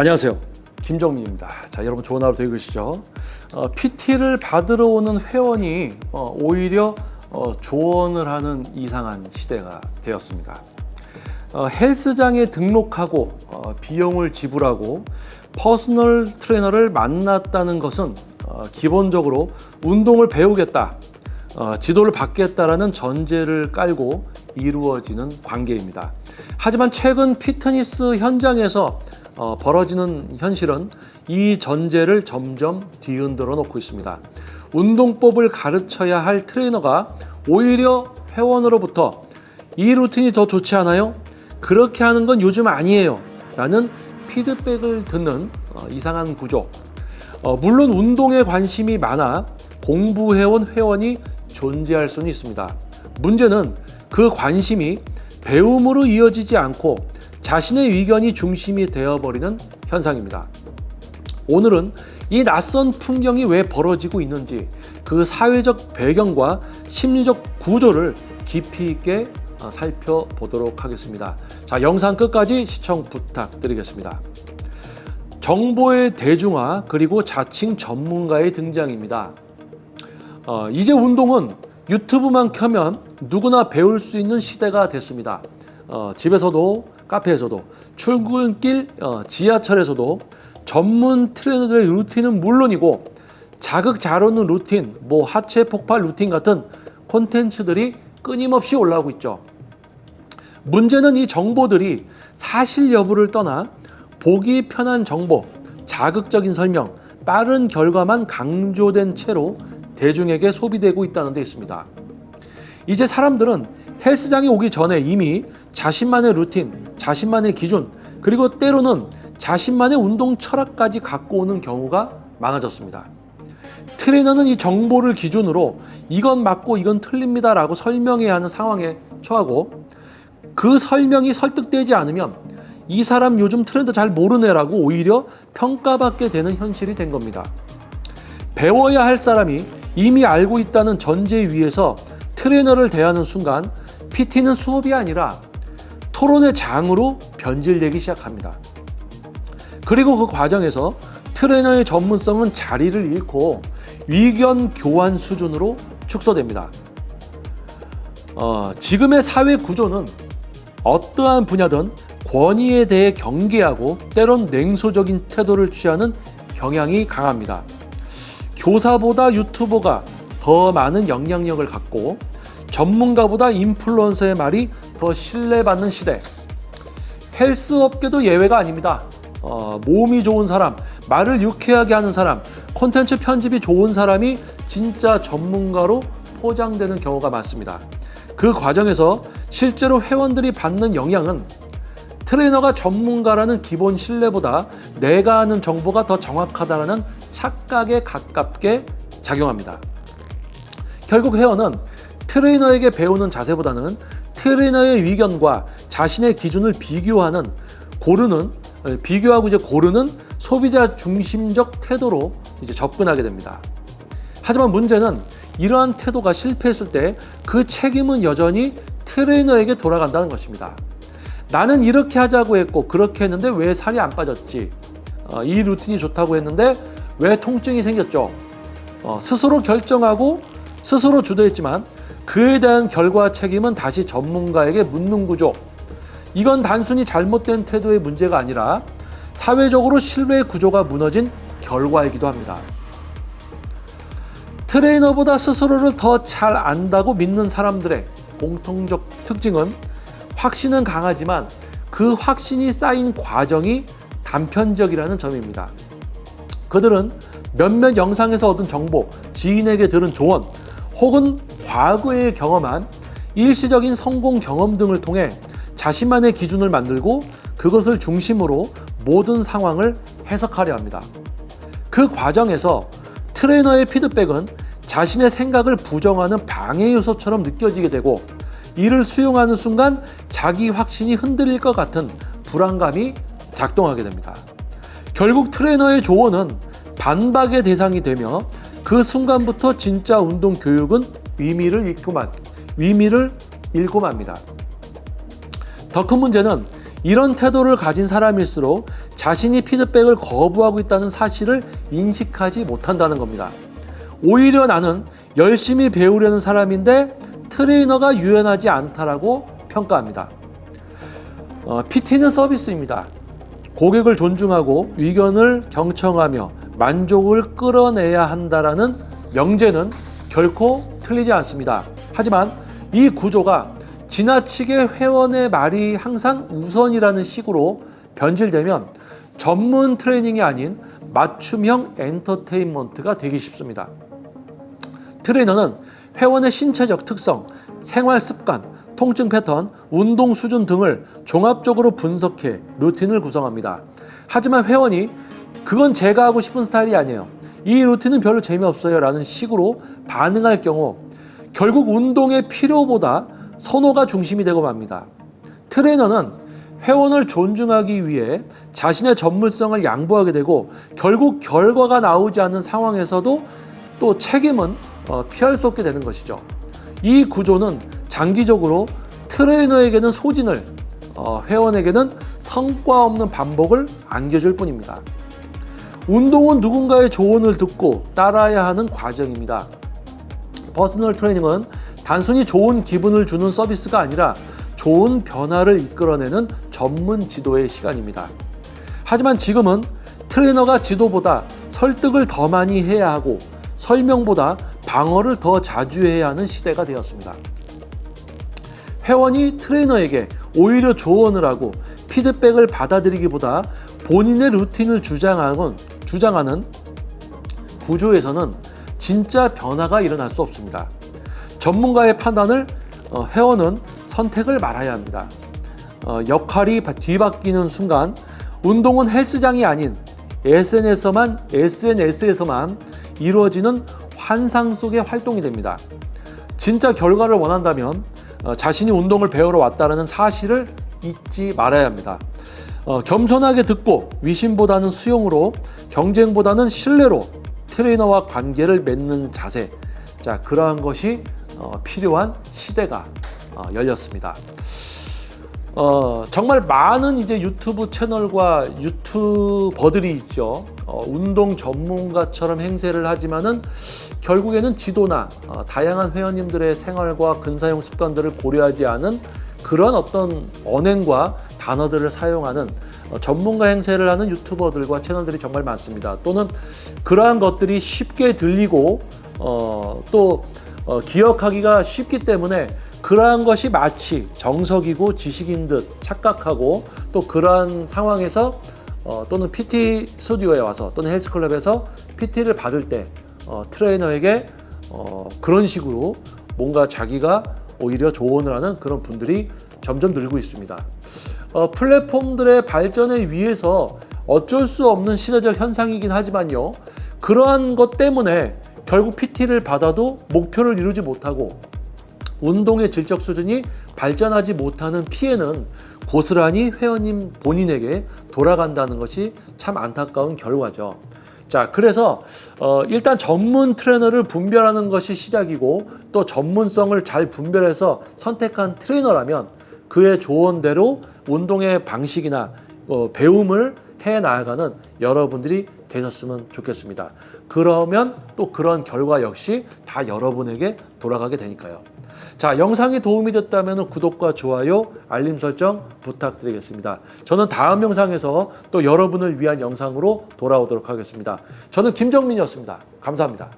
안녕하세요. 김정민입니다. 자, 여러분 좋은 하루 되시죠? 어, PT를 받으러 오는 회원이 어, 오히려 어, 조언을 하는 이상한 시대가 되었습니다. 어, 헬스장에 등록하고 어, 비용을 지불하고 퍼스널 트레이너를 만났다는 것은 어, 기본적으로 운동을 배우겠다, 어, 지도를 받겠다라는 전제를 깔고 이루어지는 관계입니다. 하지만 최근 피트니스 현장에서 어, 벌어지는 현실은 이 전제를 점점 뒤흔들어 놓고 있습니다. 운동법을 가르쳐야 할 트레이너가 오히려 회원으로부터 이 루틴이 더 좋지 않아요? 그렇게 하는 건 요즘 아니에요. 라는 피드백을 듣는 어, 이상한 구조. 어, 물론 운동에 관심이 많아 공부해온 회원이 존재할 수는 있습니다. 문제는 그 관심이 배움으로 이어지지 않고 자신의 의견이 중심이 되어버리는 현상입니다. 오늘은 이 낯선 풍경이 왜 벌어지고 있는지 그 사회적 배경과 심리적 구조를 깊이 있게 어, 살펴보도록 하겠습니다. 자, 영상 끝까지 시청 부탁드리겠습니다. 정보의 대중화 그리고 자칭 전문가의 등장입니다. 어, 이제 운동은 유튜브만 켜면 누구나 배울 수 있는 시대가 됐습니다. 어, 집에서도 카페에서도 출근길 어, 지하철에서도 전문 트레이너들의 루틴은 물론이고 자극 잘 오는 루틴, 뭐 하체 폭발 루틴 같은 콘텐츠들이 끊임없이 올라오고 있죠. 문제는 이 정보들이 사실 여부를 떠나 보기 편한 정보, 자극적인 설명, 빠른 결과만 강조된 채로 대중에게 소비되고 있다는 데 있습니다. 이제 사람들은 헬스장에 오기 전에 이미 자신만의 루틴, 자신만의 기준, 그리고 때로는 자신만의 운동 철학까지 갖고 오는 경우가 많아졌습니다. 트레이너는 이 정보를 기준으로 이건 맞고 이건 틀립니다라고 설명해야 하는 상황에 처하고 그 설명이 설득되지 않으면 이 사람 요즘 트렌드 잘 모르네라고 오히려 평가받게 되는 현실이 된 겁니다. 배워야 할 사람이 이미 알고 있다는 전제 위에서 트레이너를 대하는 순간 PT는 수업이 아니라 토론의 장으로 변질되기 시작합니다. 그리고 그 과정에서 트레이너의 전문성은 자리를 잃고 의견 교환 수준으로 축소됩니다. 어, 지금의 사회 구조는 어떠한 분야든 권위에 대해 경계하고 때론 냉소적인 태도를 취하는 경향이 강합니다. 교사보다 유튜버가 더 많은 영향력을 갖고 전문가보다 인플루언서의 말이 더 신뢰받는 시대. 헬스 업계도 예외가 아닙니다. 어, 몸이 좋은 사람, 말을 유쾌하게 하는 사람, 콘텐츠 편집이 좋은 사람이 진짜 전문가로 포장되는 경우가 많습니다. 그 과정에서 실제로 회원들이 받는 영향은 트레이너가 전문가라는 기본 신뢰보다 내가 아는 정보가 더 정확하다는 착각에 가깝게 작용합니다. 결국 회원은 트레이너에게 배우는 자세보다는 트레이너의 의견과 자신의 기준을 비교하는 고르는 비교하고 이제 고르는 소비자 중심적 태도로 이제 접근하게 됩니다. 하지만 문제는 이러한 태도가 실패했을 때 그 책임은 여전히 트레이너에게 돌아간다는 것입니다. 나는 이렇게 하자고 했고 그렇게 했는데 왜 살이 안 빠졌지? 어, 이 루틴이 좋다고 했는데 왜 통증이 생겼죠? 어, 스스로 결정하고 스스로 주도했지만 그에 대한 결과 책임은 다시 전문가에게 묻는 구조. 이건 단순히 잘못된 태도의 문제가 아니라 사회적으로 신뢰 구조가 무너진 결과이기도 합니다. 트레이너보다 스스로를 더 잘 안다고 믿는 사람들의 공통적 특징은 확신은 강하지만 그 확신이 쌓인 과정이 단편적이라는 점입니다. 그들은 몇몇 영상에서 얻은 정보, 지인에게 들은 조언, 혹은 과거에 경험한 일시적인 성공 경험 등을 통해 자신만의 기준을 만들고 그것을 중심으로 모든 상황을 해석하려 합니다. 그 과정에서 트레이너의 피드백은 자신의 생각을 부정하는 방해 요소처럼 느껴지게 되고 이를 수용하는 순간 자기 확신이 흔들릴 것 같은 불안감이 작동하게 됩니다. 결국 트레이너의 조언은 반박의 대상이 되며 그 순간부터 진짜 운동 교육은 의미를 잃고 만 의미를 잃고 맙니다. 더 큰 문제는 이런 태도를 가진 사람일수록 자신이 피드백을 거부하고 있다는 사실을 인식하지 못한다는 겁니다. 오히려 나는 열심히 배우려는 사람인데 트레이너가 유연하지 않다라고 평가합니다. 어, PT는 서비스입니다. 고객을 존중하고 의견을 경청하며 만족을 끌어내야 한다라는 명제는 결코 틀리지 않습니다. 하지만 이 구조가 지나치게 회원의 말이 항상 우선이라는 식으로 변질되면 전문 트레이닝이 아닌 맞춤형 엔터테인먼트가 되기 쉽습니다. 트레이너는 회원의 신체적 특성, 생활 습관, 통증 패턴, 운동 수준 등을 종합적으로 분석해 루틴을 구성합니다. 하지만 회원이 그건 제가 하고 싶은 스타일이 아니에요. 이 루틴은 별로 재미없어요. 라는 식으로 반응할 경우 결국 운동의 필요보다 선호가 중심이 되고 맙니다. 트레이너는 회원을 존중하기 위해 자신의 전문성을 양보하게 되고 결국 결과가 나오지 않는 상황에서도 또 책임은 어, 피할 수 없게 되는 것이죠. 이 구조는 장기적으로 트레이너에게는 소진을, 어, 회원에게는 성과 없는 반복을 안겨줄 뿐입니다. 운동은 누군가의 조언을 듣고 따라야 하는 과정입니다. 퍼스널 트레이닝은 단순히 좋은 기분을 주는 서비스가 아니라 좋은 변화를 이끌어내는 전문 지도의 시간입니다. 하지만 지금은 트레이너가 지도보다 설득을 더 많이 해야 하고 설명보다 방어를 더 자주 해야 하는 시대가 되었습니다. 회원이 트레이너에게 오히려 조언을 하고 피드백을 받아들이기보다 본인의 루틴을 주장하는, 주장하는 구조에서는 진짜 변화가 일어날 수 없습니다. 전문가의 판단을 어, 회원은 선택을 말아야 합니다. 어, 역할이 바- 뒤바뀌는 순간 운동은 헬스장이 아닌 SNS에서만 SNS에서만 이루어지는 환상 속의 활동이 됩니다. 진짜 결과를 원한다면 어, 자신이 운동을 배우러 왔다는 사실을 잊지 말아야 합니다. 어, 겸손하게 듣고 위신보다는 수용으로 경쟁보다는 신뢰로 트레이너와 관계를 맺는 자세. 자 그러한 것이 어, 필요한 시대가 어, 열렸습니다. 어, 정말 많은 이제 유튜브 채널과 유튜버들이 있죠. 어, 운동 전문가처럼 행세를 하지만은 결국에는 지도나 어, 다양한 회원님들의 생활과 근사용 습관들을 고려하지 않은 그런 어떤 언행과 단어들을 사용하는 어, 전문가 행세를 하는 유튜버들과 채널들이 정말 많습니다. 또는 그러한 것들이 쉽게 들리고 어, 또 어, 기억하기가 쉽기 때문에 그러한 것이 마치 정석이고 지식인 듯 착각하고 또 그러한 상황에서 어, 또는 PT 스튜디오에 와서 또는 헬스클럽에서 PT를 받을 때 어, 트레이너에게 어, 그런 식으로 뭔가 자기가 오히려 조언을 하는 그런 분들이 점점 늘고 있습니다. 어, 플랫폼들의 발전에 위해서 어쩔 수 없는 시대적 현상이긴 하지만요. 그러한 것 때문에 결국 PT를 받아도 목표를 이루지 못하고 운동의 질적 수준이 발전하지 못하는 피해는 고스란히 회원님 본인에게 돌아간다는 것이 참 안타까운 결과죠. 자, 그래서 어, 일단 전문 트레이너를 분별하는 것이 시작이고 또 전문성을 잘 분별해서 선택한 트레이너라면 그의 조언대로 운동의 방식이나 어, 배움을 해 나아가는 여러분들이 되셨으면 좋겠습니다. 그러면 또 그런 결과 역시 다 여러분에게 돌아가게 되니까요. 자, 영상이 도움이 됐다면 구독과 좋아요, 알림 설정 부탁드리겠습니다. 저는 다음 영상에서 또 여러분을 위한 영상으로 돌아오도록 하겠습니다. 저는 김정민이었습니다. 감사합니다.